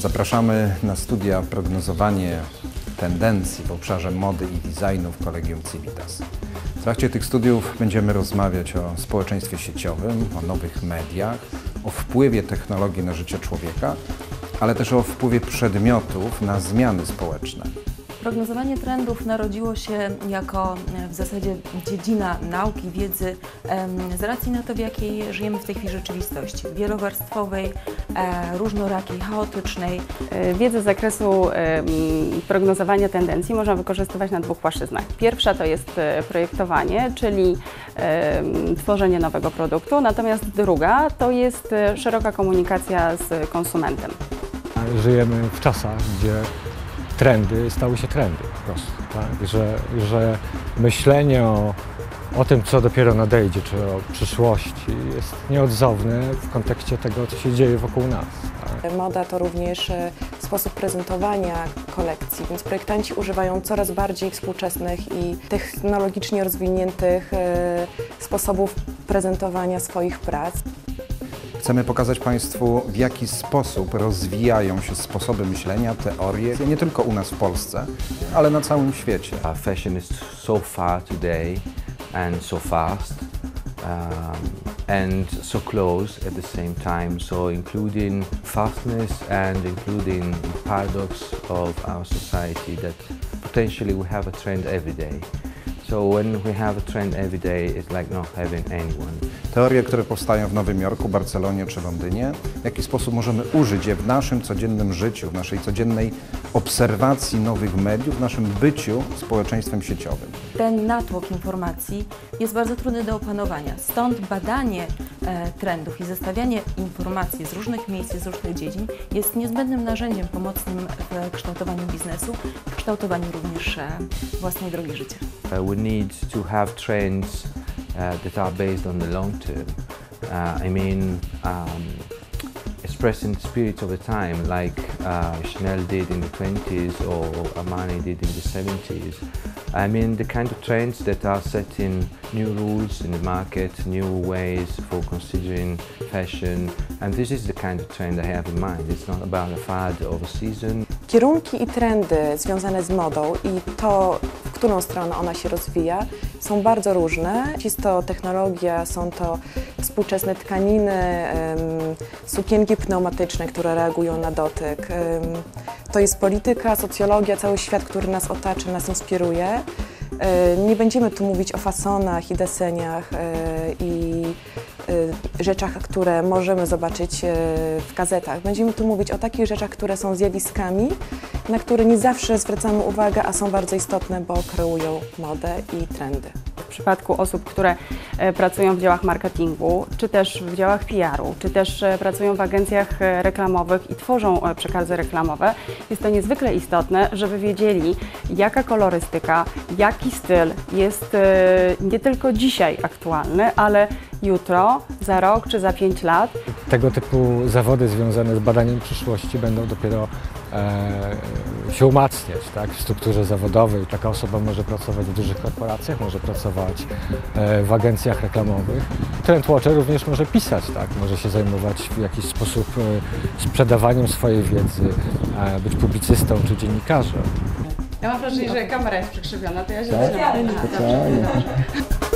Zapraszamy na studia prognozowanie tendencji w obszarze mody i designu w Kolegium Civitas. W trakcie tych studiów będziemy rozmawiać o społeczeństwie sieciowym, o nowych mediach, o wpływie technologii na życie człowieka, ale też o wpływie przedmiotów na zmiany społeczne. Prognozowanie trendów narodziło się jako e, w zasadzie dziedzina nauki, wiedzy z racji na to, w jakiej żyjemy w tej chwili rzeczywistości. Wielowarstwowej, e, różnorakiej, chaotycznej. E, Wiedzę z zakresu prognozowania tendencji można wykorzystywać na dwóch płaszczyznach. Pierwsza to jest projektowanie, czyli tworzenie nowego produktu, natomiast druga to jest szeroka komunikacja z konsumentem. Żyjemy w czasach, gdzie trendy stały się trendy po prostu, tak? że, że myślenie o, o tym, co dopiero nadejdzie, czy o przyszłości jest nieodzowne w kontekście tego, co się dzieje wokół nas. Tak? Moda to również e, sposób prezentowania kolekcji, więc projektanci używają coraz bardziej współczesnych i technologicznie rozwiniętych e, sposobów prezentowania swoich prac. Chcemy pokazać Państwu, w jaki sposób rozwijają się sposoby myślenia, teorie, nie tylko u nas w Polsce, ale na całym świecie. Fashion is so far today and so fast um, and so close at the same time. So including fastness and including paradox of our society that potentially we have a trend every day. So when we have a trend every day, it's like not having anyone. Teorie, które powstają w Nowym Jorku, Barcelonie czy Londynie, w jaki sposób możemy użyć je w naszym codziennym życiu, w naszej codziennej obserwacji nowych mediów, w naszym byciu społeczeństwem sieciowym. Ten natłok informacji jest bardzo trudny do opanowania. Stąd badanie e, trendów i zestawianie informacji z różnych miejsc, z różnych dziedzin jest niezbędnym narzędziem pomocnym w kształtowaniu biznesu, w kształtowaniu również e, własnej drogi życia. Uh, we need to have trends uh, that are based on the long term. Uh, I mean, um, expressing the spirit of the time, like uh, Chanel did in the 20s or Armani did in the 70s. I mean, the kind of trends that are setting new rules in the market, new ways for considering fashion, and this is the kind of trend I have in mind. It's not about a fad of a season. Kierunki i trendy związane z modą i to, którą stronę ona się rozwija, są bardzo różne. Jest to technologia, są to współczesne tkaniny, sukienki pneumatyczne, które reagują na dotyk. To jest polityka, socjologia, cały świat, który nas otacza, nas inspiruje. E, Nie będziemy tu mówić o fasonach i deseniach e, i e, rzeczach, które możemy zobaczyć w gazetach. Będziemy tu mówić o takich rzeczach, które są zjawiskami, na które nie zawsze zwracamy uwagę, a są bardzo istotne, bo kreują modę i trendy. W przypadku osób, które e, pracują w działach marketingu, czy też w działach PR-u, czy też e, pracują w agencjach e, reklamowych i tworzą przekazy reklamowe, jest to niezwykle istotne, żeby wiedzieli, jaka kolorystyka, jaki styl jest nie tylko dzisiaj aktualny, ale jutro, za rok czy za pięć lat Tego typu zawody związane z badaniem przyszłości będą dopiero e, się umacniać tak? w strukturze zawodowej. Taka osoba może pracować w dużych korporacjach, może pracować e, w agencjach reklamowych. Trendwatcher również może pisać, tak? może się zajmować w jakiś sposób e, sprzedawaniem swojej wiedzy, e, być publicystą czy dziennikarzem. Ja mam wrażenie, że kamera jest przekrzywiona, to ja się Tak?